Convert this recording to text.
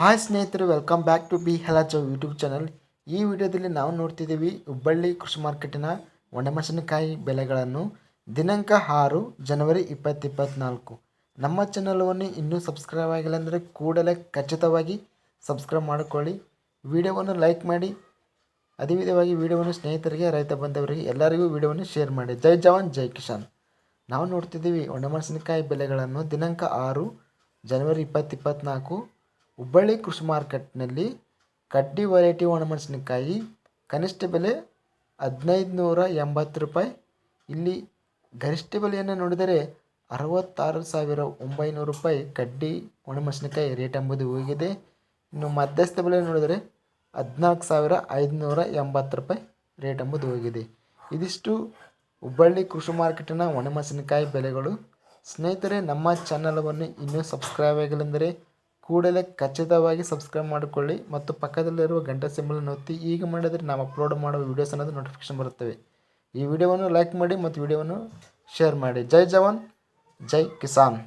Hi ಸ್ನೇಹಿತರು welcome back to ಬಿ ಹೆಲಾಚೋ ಯೂಟ್ಯೂಬ್ ಚಾನಲ್ ಈ ವಿಡಿಯೋದಲ್ಲಿ ನಾವು ನೋಡ್ತಿದ್ದೀವಿ ಹುಬ್ಬಳ್ಳಿ ಕೃಷಿ ಮಾರ್ಕೆಟಿನ ಒಣಮೆಣಸಿನಕಾಯಿ ಬೆಲೆಗಳನ್ನು ದಿನಾಂಕ ಆರು, ಜನವರಿ ಇಪ್ಪತ್ತಿಪ್ಪತ್ನಾಲ್ಕು ನಮ್ಮ ಚಾನಲವನ್ನು ಇನ್ನೂ ಸಬ್ಸ್ಕ್ರೈಬ್ ಆಗಿಲ್ಲ ಅಂದರೆ ಕೂಡಲೇ ಖಚಿತವಾಗಿ ಸಬ್ಸ್ಕ್ರೈಬ್ ಮಾಡಿಕೊಳ್ಳಿ. ವಿಡಿಯೋವನ್ನು ಲೈಕ್ ಮಾಡಿ. ಅದೇ ವಿಧವಾಗಿ ವಿಡಿಯೋವನ್ನು ಸ್ನೇಹಿತರಿಗೆ, ರೈತ ಬಂಧವರಿಗೆ ಎಲ್ಲರಿಗೂ ವಿಡಿಯೋವನ್ನು ಶೇರ್ ಮಾಡಿ. ಜೈ ಜವಾನ್, ಜೈ ಕಿಶಾನ್ ನಾವು ನೋಡ್ತಿದ್ದೀವಿ ಒಣಮೆಣಸಿನಕಾಯಿ ಬೆಲೆಗಳನ್ನು ದಿನಾಂಕ ಆರು, ಜನವರಿ ಇಪ್ಪತ್ತಿಪ್ಪತ್ನಾಲ್ಕು ಹುಬ್ಬಳ್ಳಿ ಕೃಷಿ ಮಾರ್ಕೆಟ್ನಲ್ಲಿ ಕಡ್ಡಿ ವೆರೈಟಿ ಒಣಮೆಣಸಿನಕಾಯಿ ಕನಿಷ್ಠ ಬೆಲೆ ಹದಿನೈದು ನೂರ ಎಂಬತ್ತು ರೂಪಾಯಿ. ಇಲ್ಲಿ ಗರಿಷ್ಠ ಬೆಲೆಯನ್ನು ನೋಡಿದರೆ ಅರವತ್ತಾರು ಸಾವಿರ ಒಂಬೈನೂರು ರೂಪಾಯಿ ಕಡ್ಡಿ ಒಣಮೆಣಸಿನಕಾಯಿ ರೇಟ್ ಎಂಬುದು ಹೋಗಿದೆ. ಇನ್ನು ಮಧ್ಯಸ್ಥ ಬೆಲೆ ನೋಡಿದರೆ ಹದಿನಾಲ್ಕು ಸಾವಿರ ಐದುನೂರ ಎಂಬತ್ತು ರೂಪಾಯಿ ರೇಟ್ ಎಂಬುದು ಹೋಗಿದೆ. ಇದಿಷ್ಟು ಹುಬ್ಬಳ್ಳಿ ಕೃಷಿ ಮಾರ್ಕೆಟಿನ ಒಣಮೆಣಸಿನಕಾಯಿ ಬೆಲೆಗಳು. ಸ್ನೇಹಿತರೆ, ನಮ್ಮ ಚಾನಲವನ್ನು ಇನ್ನೂ ಸಬ್ಸ್ಕ್ರೈಬ್ ಆಗಿಲ್ಲಂದರೆ ಕೂಡಲೇ ಖಚಿತವಾಗಿ ಸಬ್ಸ್ಕ್ರೈಬ್ ಮಾಡಿಕೊಳ್ಳಿ ಮತ್ತು ಪಕ್ಕದಲ್ಲಿರುವ ಗಂಟೆ ಸಿಂಬಲನ್ನು ಒತ್ತಿ ಈಗ ಮಾಡಿದರೆ ನಾವು ಅಪ್ಲೋಡ್ ಮಾಡುವ ವೀಡಿಯೋಸ್ ಅನ್ನೋದು ನೋಟಿಫಿಕೇಶನ್ ಬರುತ್ತವೆ. ಈ ವಿಡಿಯೋವನ್ನು ಲೈಕ್ ಮಾಡಿ ಮತ್ತು ವಿಡಿಯೋವನ್ನು ಶೇರ್ ಮಾಡಿ. ಜೈ ಜವಾನ್, ಜೈ ಕಿಸಾನ್.